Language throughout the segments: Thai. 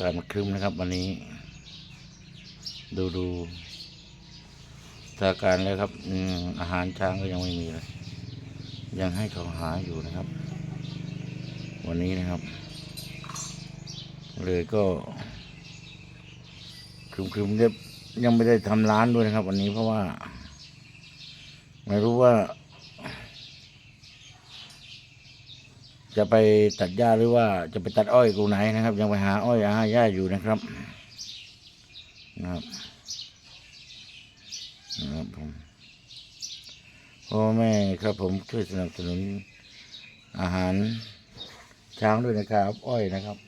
กาศมันครึ้มนะครับ วันนี้ ดูดูสถานการณ์แล้วครับอาหารช้างก็ยังไม่มีเลย ยังให้เขาหาอยู่นะครับ วันนี้นะครับ เลยก็ครึมๆเรียบยังไม่ได้ทำร้านด้วยนะครับ วันนี้เพราะว่า ไม่รู้ว่า จะไปตัดหญ้าหรือว่าจะไปตัดอ้อยกูไหนนะครับ ยังไปหาอ้อยหาหญ้าอยู่นะครับนะครับนะครับผมพ่อแม่ครับผมช่วยสนับสนุนอาหารช้างด้วยนะครับ อ้อยนะครับ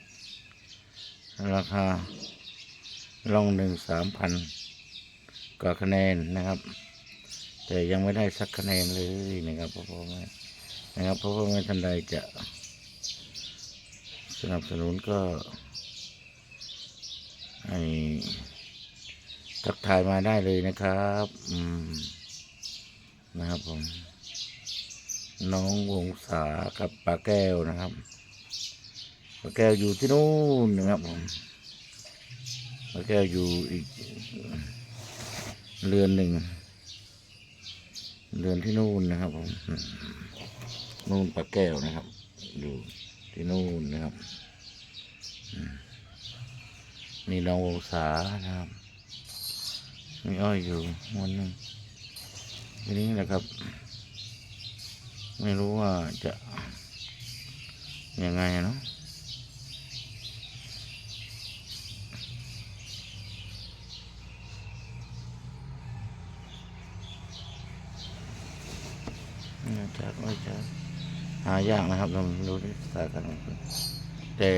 ราคาลองหนึ่งสามพันกว่าคะแนนนะครับ แต่ยังไม่ได้สักคะแนนเลยนะครับพ่อพ่อแม่ นะครับ เพราะว่าไม่ทันใดจะสนับสนุนก็ให้ทักทายมาได้เลยนะครับ อืม นะครับผม น้องวงศากับปลาแก้วนะครับปลาแก้วอยู่ที่นู่นนะครับผมปลาแก้วอยู่อีกเรือนหนึ่งเรือนที่นู่นนะครับผมอืม นู่นปลาแก้วนะครับ อยู่ที่นู่นนะครับมนี่น้องวงศานะครับมีอ้อยอยู่วันนึงทีนี้นะครับ ไม่รู้ว่าจะยังไงเนาะน่าจะไม่จะ หายากนะครับเราดูที่สายกันแต่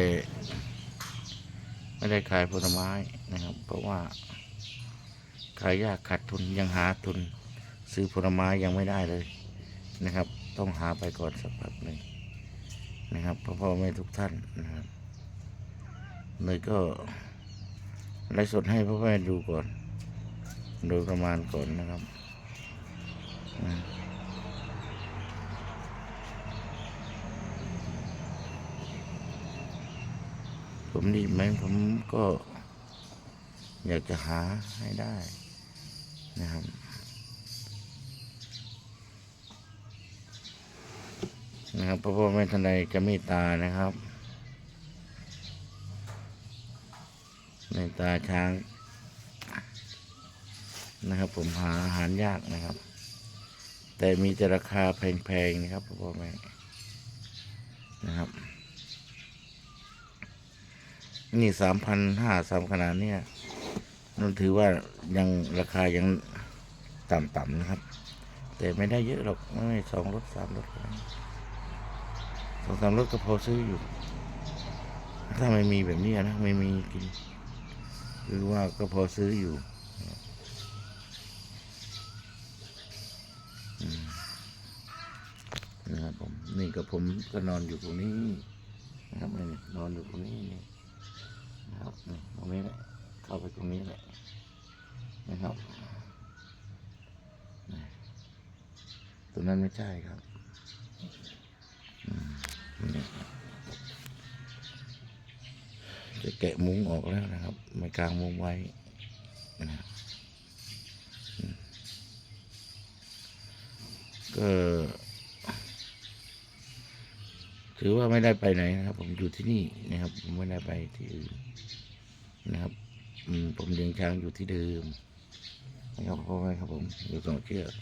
ไม่ได้ขายผลไม้นะครับ เพราะว่าขายยากขาดทุนยังหาทุน ซื้อผลไม้ยังไม่ได้เลยนะครับ ต้องหาไปก่อนสักพักหนึ่งนะครับพ่อพ่อแม่ทุกท่านนะครับเลยก็ไลฟ์สดให้พ่อแม่ดูก่อนโดยประมาณก่อนนะครับ ผมดีไหมผมก็ อยากจะหาให้ได้นะครับนะครับพระว่าไม่ทนใดจะเมตตานะครับเมตตาช้างนะครับ ผมหาอาหารยากนะครับ แต่มีแต่ราคาแพงๆนะครับพ่อแม่นะครับ นี่สามพันห้าสามขนาดเนี่ยนั่นถือว่ายังราคายังต่ำๆนะครับ แต่ไม่ได้เยอะหรอกไม่สองรถสามรถสองสามรถก็พอซื้ออยู่ ถ้าไม่มีแบบนี้นะไม่มีกินหรือว่าก็พอซื้ออยู่นะครับผมนี่ก็ผมก็นอนอยู่ตรงนี้นะครับนี่นอนอยู่ตรงนี้นี่ นะครับตรงนี้แหละเข้าไปตรงนี้แหละนะครับตรงนั้นไม่ใช่ครับจะแกะมุ้งออกแล้วนะครับไม่กางมุ้งไว้นะก็ ถือว่าไม่ได้ไปไหนนะครับ ผมอยู่ที่นี่นะครับ ผมไม่ได้ไปที่อื่นนะครับ อืมผมเลี้ยงช้างอยู่ที่เดิมนะครับเพราะว่ครับ ผมอยู่สองเชือก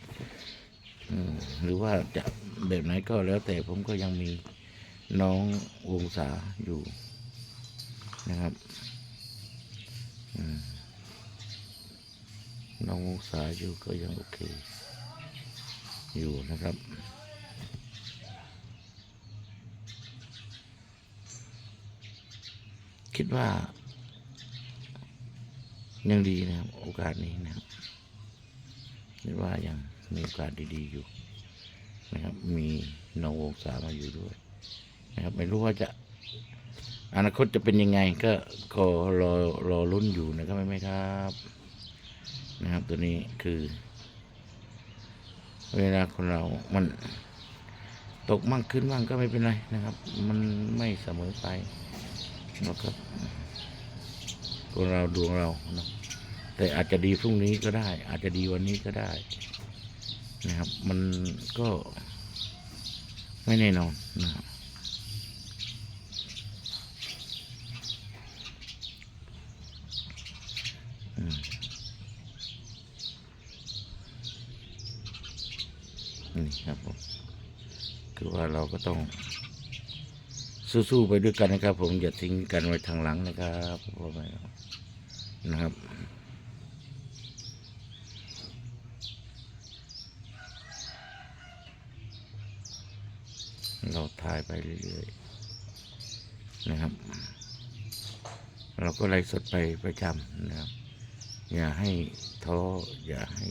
หรือว่าจะแบบไหนก็แล้วแต่ผมก็ยังมีน้องวงศาอยู่นะครับน้องวงศาอยู่ก็ยังโอเค อยู่นะครับ คิดว่า ยังดีนะครับ โอกาสนี้นะครับคิดว่ายังมีโอกาสดีๆอยู่นะครับ มีน้องวงศามาอยู่ด้วยนะครับ ไม่รู้ว่าจะ อนาคตจะเป็นยังไง ก็ก็รอรอลุ้นอยู่นะครับไม่ไหมครับ นะครับ ตัวนี้คือ เวลาคนเรามันตกมั่งขึ้นมั่งก็ไม่เป็นไรนะครับ มันไม่เสมอไป แล้วก็คนเราดวงเรานะแต่อาจจะดีพรุ่งนี้ก็ได้ อาจจะดีวันนี้ก็ได้ นะครับ มันก็ไม่แน่นอนนะครับนี่ครับผมคือว่าเราก็ต้อง สู้ๆไปด้วยกันนะครับ ผมอย่าทิ้งกันไว้ทางหลังนะครับพ่อแม่นะครับเราถ่ายไปเรื่อยๆนะครับ เราก็ไล่สดไปประจำนะครับ อย่าให้ท้ออย่าให้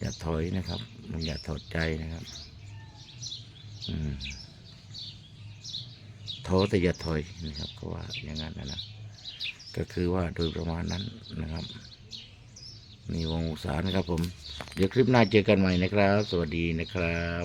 อย่าถอยนะครับ มันอย่าถอดใจนะครับ อืม ท้อแต่อย่าถอยนะครับก็ว่าอย่างนั้นนะก็คือว่าโดยประมาณนั้นนะครับนี่วงศานะครับผม เดี๋ยวคลิปหน้าเจอกันใหม่นะครับ สวัสดีนะครับ